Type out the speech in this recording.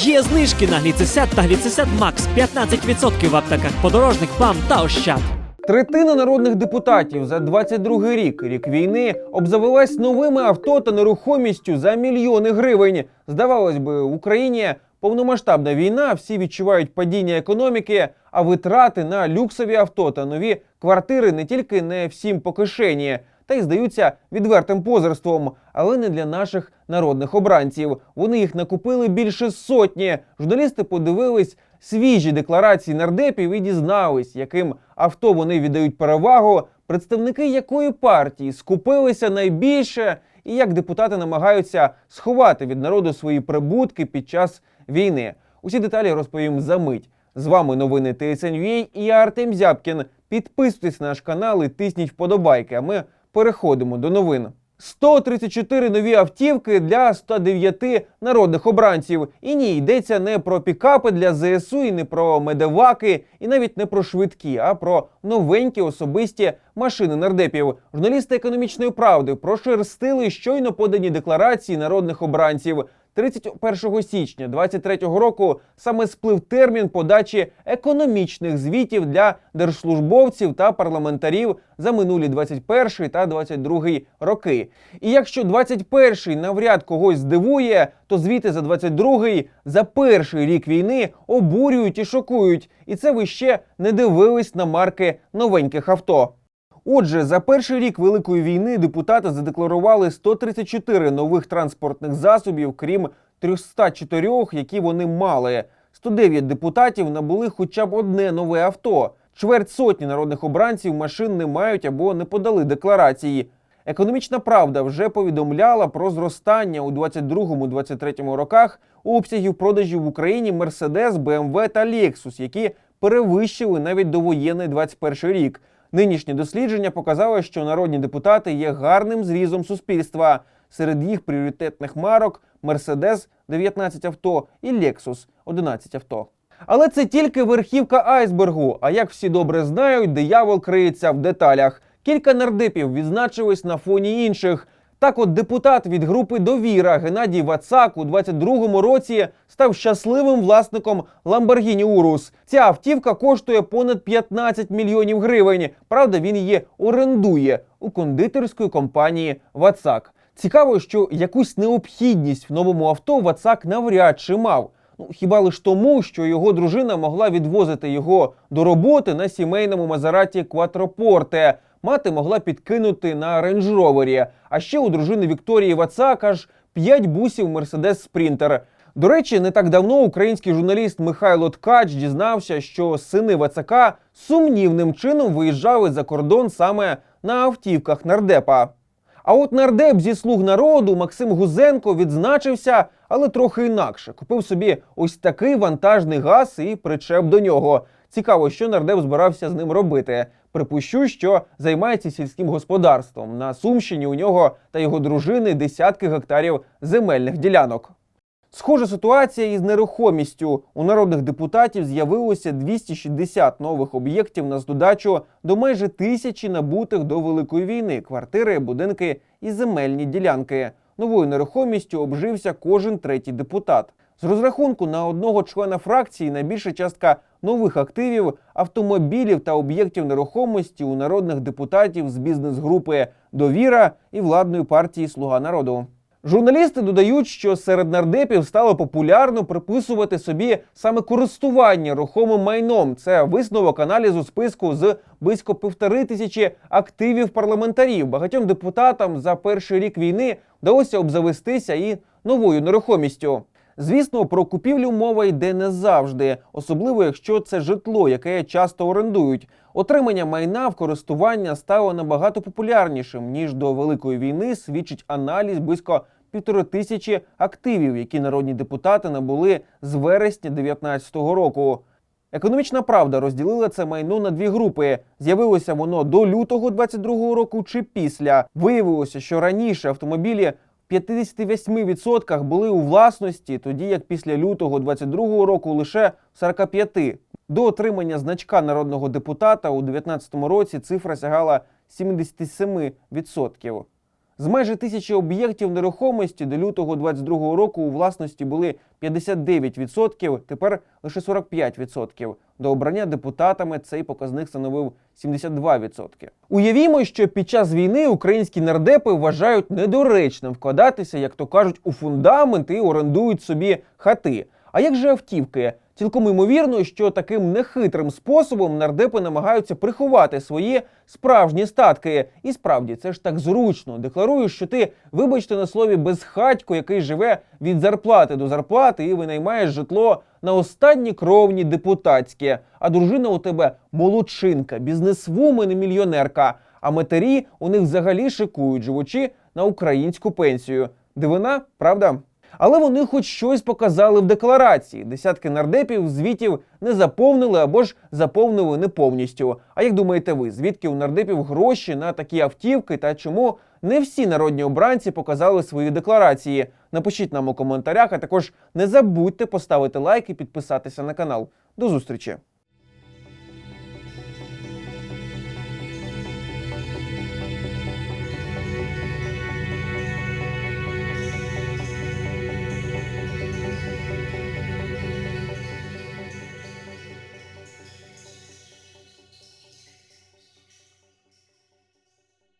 Є знижки на гліцесят та гліцесят Макс 15% в аптеках подорожник, ПАМ та Ощад. Третина народних депутатів за 22 рік, рік війни, обзавелась новими авто та нерухомістю за мільйони гривень. Здавалось би, в Україні повномасштабна війна, всі відчувають падіння економіки, а витрати на люксові авто та нові квартири не тільки не всім по кишені, та й здаються відвертим позерством, але не для наших народних обранців. Вони їх накупили більше сотні. Журналісти подивились свіжі декларації нардепів і дізнались, яким авто вони віддають перевагу, представники якої партії скупилися найбільше, і як депутати намагаються сховати від народу свої прибутки під час війни. Усі деталі розповім за мить. З вами новини ТСНВ і я Артем Зябкін. Підписуйтесь на наш канал і тисніть вподобайки. А ми переходимо до новин. 134 нові автівки для 109 народних обранців. І ні, йдеться не про пікапи для ЗСУ, і не про медеваки, і навіть не про швидкі, а про новенькі особисті машини нардепів. Журналісти економічної правди прошерстили щойно подані декларації народних обранців. 31 січня 2023 року саме сплив термін подачі економічних звітів для держслужбовців та парламентарів за минулі 21 та 22 роки. І якщо 21 навряд когось здивує, то звіти за 22 за перший рік війни обурюють і шокують. І це ви ще не дивились на марки новеньких авто. Отже, за перший рік Великої війни депутати задекларували 134 нових транспортних засобів, крім 304, які вони мали. 109 депутатів набули хоча б одне нове авто. Чверть сотні народних обранців машин не мають або не подали декларації. Економічна правда вже повідомляла про зростання у 22-23 роках обсягів продажів в Україні Mercedes, BMW та Lexus, які перевищили навіть довоєнний 21 рік. Нинішнє дослідження показало, що народні депутати є гарним зрізом суспільства. Серед їх пріоритетних марок Мерседес – 19 авто і Лексус – 11 авто. Але це тільки верхівка айсбергу. А як всі добре знають, диявол криється в деталях. Кілька нардипів відзначились на фоні інших. Так, от депутат від групи Довіра Геннадій Вацак у 22-му році став щасливим власником Lamborghini Urus. Ця автівка коштує понад 15 мільйонів гривень. Правда, він її орендує у кондитерської компанії Вацак. Цікаво, що якусь необхідність в новому авто Вацак навряд чи мав. Ну хіба лиш тому, що його дружина могла відвозити його до роботи на сімейному Мазераті Кватропорте. Мати могла підкинути на рейндж-ровері. А ще у дружини Вікторії Вацак аж 5 бусів Мерседес Спрінтер. До речі, не так давно український журналіст Михайло Ткач дізнався, що сини Вацака сумнівним чином виїжджали за кордон саме на автівках нардепа. А от нардеп зі слуг народу Максим Гузенко відзначився, але трохи інакше. Купив собі ось такий вантажний газ і причеп до нього. Цікаво, що нардеп збирався з ним робити. Припущу, що займається сільським господарством. На Сумщині у нього та його дружини десятки гектарів земельних ділянок. Схожа ситуація із нерухомістю. У народних депутатів з'явилося 260 нових об'єктів на здодачу до майже тисячі набутих до Великої війни квартири, будинки і земельні ділянки. Новою нерухомістю обжився кожен третій депутат. З розрахунку на одного члена фракції найбільша частка нових активів, автомобілів та об'єктів нерухомості у народних депутатів з бізнес-групи Довіра і владної партії Слуга народу. Журналісти додають, що серед нардепів стало популярно приписувати собі саме користування рухомим майном. Це висновок аналізу списку з близько півтори тисячі активів парламентарів. Багатьом депутатам за перший рік війни вдалося обзавестися і новою нерухомістю. Звісно, про купівлю мова йде не завжди, особливо якщо це житло, яке часто орендують. Отримання майна в користування стало набагато популярнішим ніж до великої війни. Свідчить аналіз близько півтори тисячі активів, які народні депутати набули з вересня 2019 року. Економічна правда розділила це майно на дві групи. З'явилося воно до лютого 22 року чи після. Виявилося, що раніше автомобілі 58% були у власності, тоді як після лютого 22 року лише в 45%. До отримання значка народного депутата у 2019 році цифра сягала 77%. З майже тисячі об'єктів нерухомості до лютого 22 року у власності були 59%, тепер лише 45%. До обрання депутатами цей показник становив 72%. Уявімо, що під час війни українські нардепи вважають недоречним вкладатися, як то кажуть, у фундамент і орендують собі хати. А як же автівки? Цілком ймовірно, що таким нехитрим способом нардепи намагаються приховати свої справжні статки. І справді це ж так зручно. Декларуєш, що ти, вибачте на слові, безхатько, який живе від зарплати до зарплати, і винаймаєш житло на останні кровні депутатські. А дружина у тебе молодчинка, бізнесвумен і мільйонерка. А матері у них взагалі шикують, живучи на українську пенсію. Дивина, правда? Але вони хоч щось показали в декларації. Десятки нардепів звітів не заповнили або ж заповнили не повністю. А як думаєте ви, звідки у нардепів гроші на такі автівки та чому не всі народні обранці показали свої декларації? Напишіть нам у коментарях, а також не забудьте поставити лайк і підписатися на канал. До зустрічі!